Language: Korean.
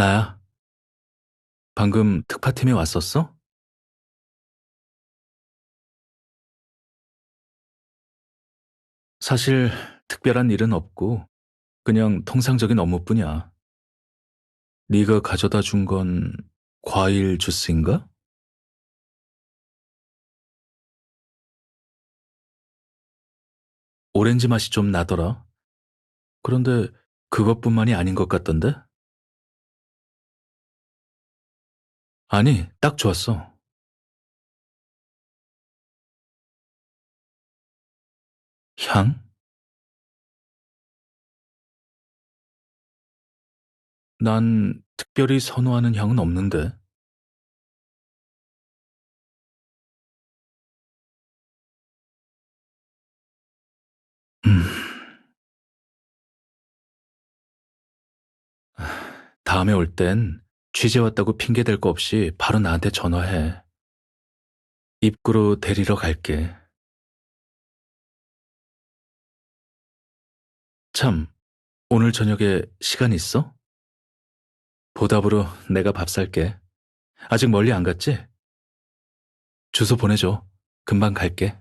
나야. 방금 특파팀에 왔었어? 사실 특별한 일은 없고 그냥 통상적인 업무뿐이야. 네가 가져다 준 건 과일 주스인가? 오렌지 맛이 좀 나더라. 그런데 그것뿐만이 아닌 것 같던데? 아니, 딱 좋았어. 향? 난 특별히 선호하는 향은 없는데. 음, 다음에 올 땐 취재 왔다고 핑계 댈 거 없이 바로 나한테 전화해. 입구로 데리러 갈게. 참, 오늘 저녁에 시간 있어? 보답으로 내가 밥 살게. 아직 멀리 안 갔지? 주소 보내줘. 금방 갈게.